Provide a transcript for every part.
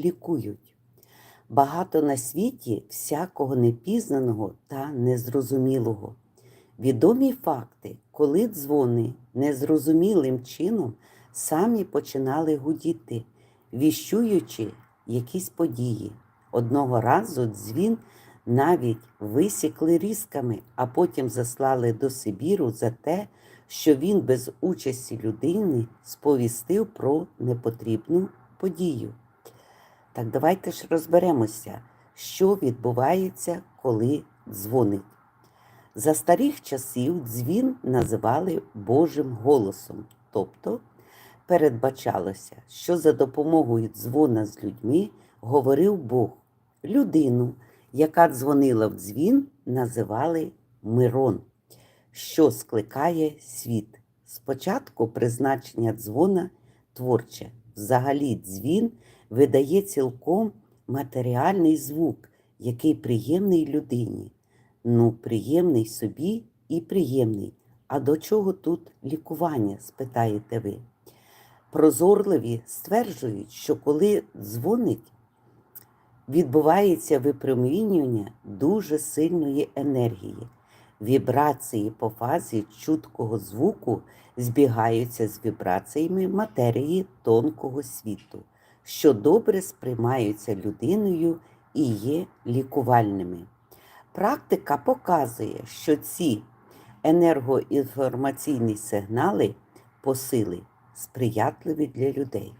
лікують. Багато на світі всякого непізнаного та незрозумілого. Відомі факти, коли дзвони незрозумілим чином самі починали гудіти, віщуючи якісь події. Одного разу дзвін навіть висікли різками, а потім заслали до Сибіру за те, що він без участі людини сповістив про непотрібну подію. Так давайте ж розберемося, що відбувається, коли дзвонить. За старих часів дзвін називали Божим голосом, тобто передбачалося, що за допомогою дзвона з людьми говорив Бог. Людину, яка дзвонила в дзвін, називали Мирон, що скликає світ. Спочатку призначення дзвона творче. Взагалі, дзвін видає цілком матеріальний звук, який приємний людині. Ну, приємний собі і приємний. А до чого тут лікування? спитаєте ви. Прозорливі стверджують, що коли дзвонить, відбувається випромінювання дуже сильної енергії. Вібрації по фазі чуткого звуку збігаються з вібраціями матерії тонкого світу, що добре сприймаються людиною і є лікувальними. Практика показує, що ці енергоінформаційні сигнали посили сприятливі для людей.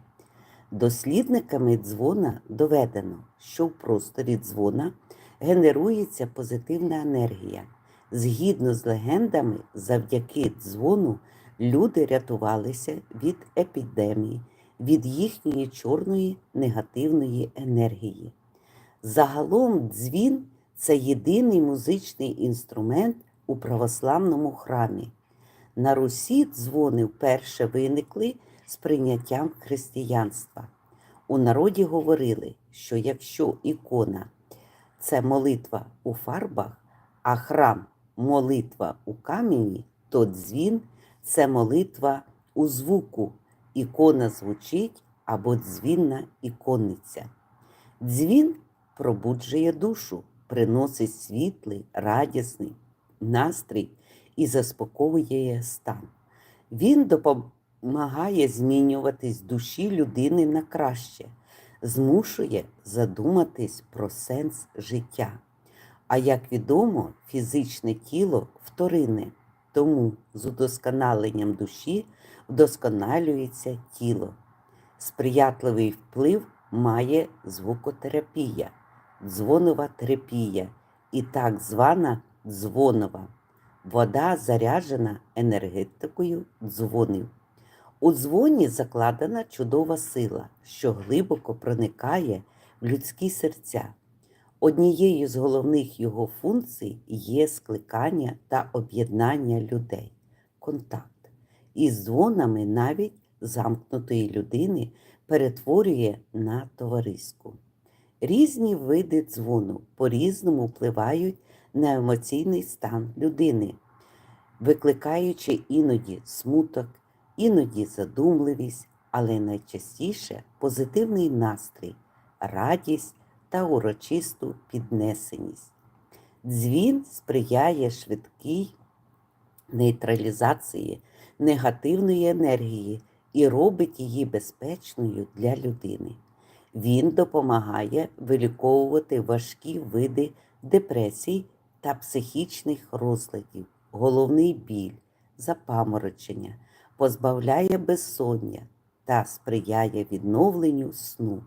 Дослідниками дзвона доведено, що в просторі дзвона генерується позитивна енергія. Згідно з легендами, завдяки дзвону люди рятувалися від епідемії, від їхньої чорної негативної енергії. Загалом дзвін це єдиний музичний інструмент у православному храмі. На Русі дзвони вперше виникли з прийняттям християнства. У народі говорили, що якщо ікона це молитва у фарбах, а храм молитва у камені, то дзвін це молитва у звуку. Ікона звучить або дзвінна іконниця. Дзвін пробуджує душу, приносить світлий, радісний настрій і заспокоює стан. Він допомагає змінюватись душі людини на краще, змушує задуматись про сенс життя. А як відомо, фізичне тіло вторинне, тому з удосконаленням душі вдосконалюється тіло. Сприятливий вплив має звукотерапія, дзвонова терапія і так звана дзвонова. Вода заряджена енергетикою дзвонів. У дзвоні закладена чудова сила, що глибоко проникає в людські серця. Однією з головних його функцій є скликання та об'єднання людей, контакт. Із дзвонами навіть замкнутої людини перетворює на товариську. Різні види дзвону по-різному впливають на емоційний стан людини, викликаючи іноді смуток, іноді задумливість, але найчастіше позитивний настрій, радість та урочисту піднесеність. Дзвін сприяє швидкій нейтралізації негативної енергії і робить її безпечною для людини. Він допомагає виліковувати важкі види депресій та психічних розладів, головний біль, запаморочення, позбавляє безсоння та сприяє відновленню сну.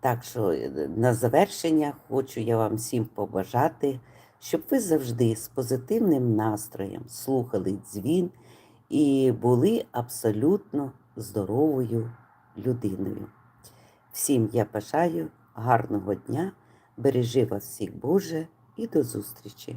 Так що е, на завершення хочу я вам всім побажати, щоб ви завжди з позитивним настроєм слухали дзвін і були абсолютно здоровою людиною. Всім я бажаю гарного дня, бережи вас всіх Боже і до зустрічі!